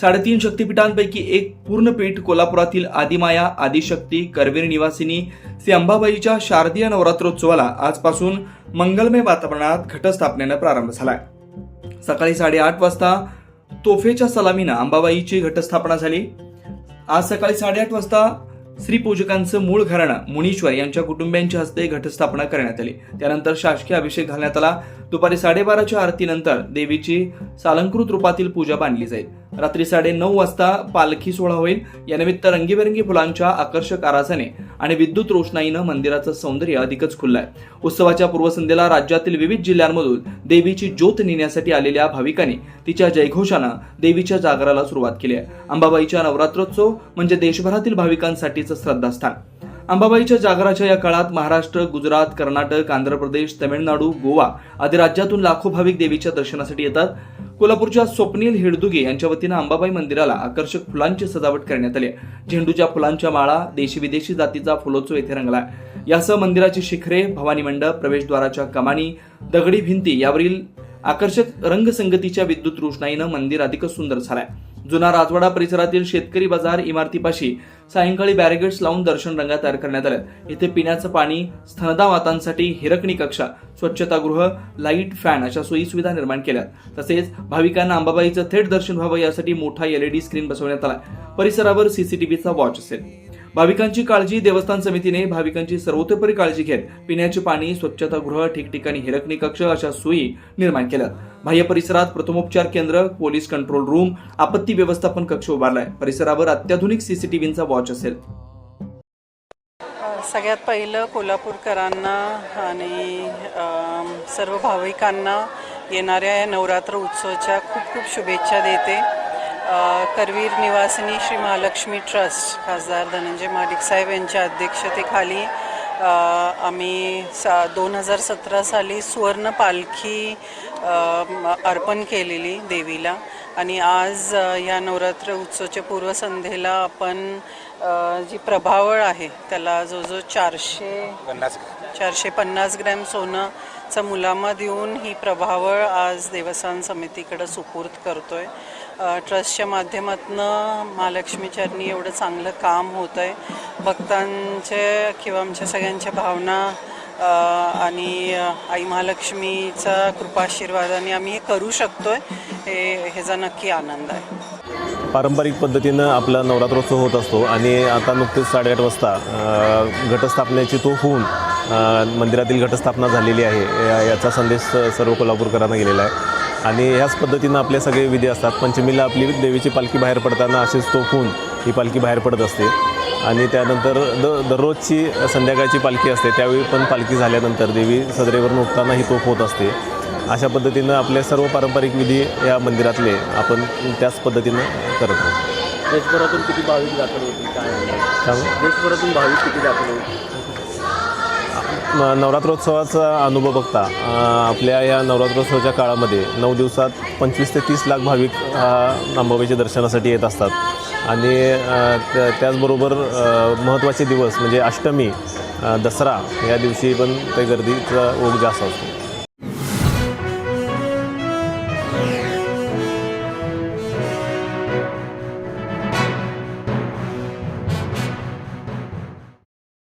साडेतीन शक्तिपीठांपैकी एक पूर्णपीठ कोल्हापुरातील आदिमाया आदिशक्ती करवीर निवासिनी श्री अंबाबाईच्या शारदीय नवरात्रोत्सवाला आजपासून मंगलमय वातावरणात घटस्थापनेनं प्रारंभ झालाय. सकाळी साडेआठ वाजता तोफेच्या सलामीनं अंबाबाईची घटस्थापना झाली. आज सकाळी साडेआठ वाजता श्रीपूजकांचं मूळ घराणं मुनीश्वर यांच्या कुटुंबियांच्या हस्ते घटस्थापना करण्यात आली. त्यानंतर शासकीय अभिषेक घालण्यात आला. दुपारी साडेबाराच्या आरतीनंतर देवीची सालंकृत रूपातील पूजा बांधली जाईल. रात्री साडे नऊ वाजता पालखी सोहळा होईल. यानिमित्त रंगीबेरंगी फुलांच्या आकर्षक आरासाने आणि विद्युत रोषणाईनं मंदिराचं सौंदर्य अधिकच खुललंय. उत्सवाच्या पूर्वसंध्येला राज्यातील विविध जिल्ह्यांमधून देवीची ज्योत नेण्यासाठी आलेल्या भाविकांनी तिच्या जयघोषानं देवीच्या जागराला सुरुवात केली आहे. अंबाबाईच्या नवरात्रोत्सव म्हणजे देशभरातील भाविकांसाठीचं श्रद्धास्थान. अंबाबाईच्या जागराच्या या काळात महाराष्ट्र गुजरात कर्नाटक आंध्र प्रदेश तमिळनाडू गोवा आदी राज्यातून लाखो भाविक देवीच्या दर्शनासाठी येतात. कोल्हापूरच्या स्वप्नील हिडदुगे यांच्या वतीनं अंबाबाई मंदिराला आकर्षक फुलांची सजावट करण्यात आली झेंडूच्या फुलांच्या माळा देशी विदेशी जातीचा फुलोत्सव येथे रंगला यासह मंदिराची शिखरे भवानी मंडप प्रवेशद्वाराच्या कमानी दगडी भिंती यावरील आकर्षक रंगसंगतीच्या विद्युत रोषणाईनं मंदिर अधिकच सुंदर झालंय. जुना राजवाडा परिसरातील शेतकरी बाजार इमारतीपाशी सायंकाळी बॅरिगेट्स लावून दर्शन रंगात तयार करण्यात आल्या इथे पिण्याचं पाणी स्तनदा मातांसाठी हिरकणी कक्षा स्वच्छतागृह लाइट फॅन अशा सोयी सुविधा निर्माण केल्या तसेच भाविकांना अंबाबाईचं थेट दर्शन व्हावं यासाठी मोठा एलईडी स्क्रीन बसवण्यात आला. परिसरावर सीसीटीव्हीचा वॉच असेल. भाविकांची काळजी देवस्थान समितीने भाविकांची सर्वतोपरी काळजी घेत पिण्याचे पाणी स्वच्छतागृह ठिकठिकाणी हिरकणी कक्ष अशा सोयी निर्माण केल्या बाह्य परिसरात प्रथमोपचार केंद्र पोलीस कंट्रोल रूम आपत्ती व्यवस्थापन कक्ष उभारलाय. परिसरावर अत्याधुनिक सीसीटीव्हीचा वॉच असेल. सगळ्यात पहिलं कोल्हापूरकरांना आणि सर्व भाविकांना येणाऱ्या या नवरात्र उत्सवाच्या खूप खूप शुभेच्छा देते. करवीर निवासिनी श्री महालक्ष्मी ट्रस्ट खासदार धनंजय माडिक साहेब यांच्या अध्यक्षतेखाली आम्ही सा दोन हजार सतरा साली सुवर्ण पालखी अर्पण केलेली देवीला. आणि आज या नवरात्र उत्सवाच्या पूर्वसंध्येला आपण जी प्रभावळ आहे त्याला जो जो चारशे चारशे पन्नास ग्रॅम सोनंचा मुलामा देऊन ही प्रभावळ आज देवस्थान समितीकडे सुपूर्द करतोय. ट्रस्टच्या माध्यमातून महालक्ष्मी चरणी एवढं चांगलं काम होतं आहे भक्तांचे किंवा आमच्या सगळ्यांच्या भावना आणि आई महालक्ष्मीचा कृपाशीर्वादाने आम्ही हे करू शकतोय. हे ह्याचा नक्की आनंद आहे. पारंपरिक पद्धतीनं आपला नवरात्रोत्सव होत असतो आणि आता नुकतेच साडेआठ वाजता घटस्थापनेची तो होऊन मंदिरातील घटस्थापना झालेली आहे. या- याचा संदेश सर्व कोल्हापूरकरांना गेलेला आहे. आणि ह्याच पद्धतीनं आपले सगळे विधी असतात. पंचमीला आपली देवीची पालखी बाहेर पडताना असेच तो होऊन ही पालखी बाहेर पडत असते. आणि त्यानंतर द दररोजची संध्याकाळची पालखी असते. त्यावेळी पण पालखी झाल्यानंतर देवी सदरेवरून उठताना ही तोफ होत असते. अशा पद्धतीनं आपले सर्व पारंपरिक विधी या मंदिरातले आपण त्याच पद्धतीनं करत आहोत. देशभरातून किती भाविक दाखल होतील काय? देशभरातून भाविक किती दाखल होतील न- नवरात्रोत्सवाचा अनुभव बघता आपल्या या नवरात्रोत्सवाच्या काळामध्ये नऊ दिवसात पंचवीस ते तीस लाख भाविक अंबाबाईच्या दर्शनासाठी येत असतात. आणि त्या- त्याचबरोबर महत्त्वाचे दिवस म्हणजे अष्टमी दसरा या दिवशी पण ते गर्दीचा ओघ जास्त असतो.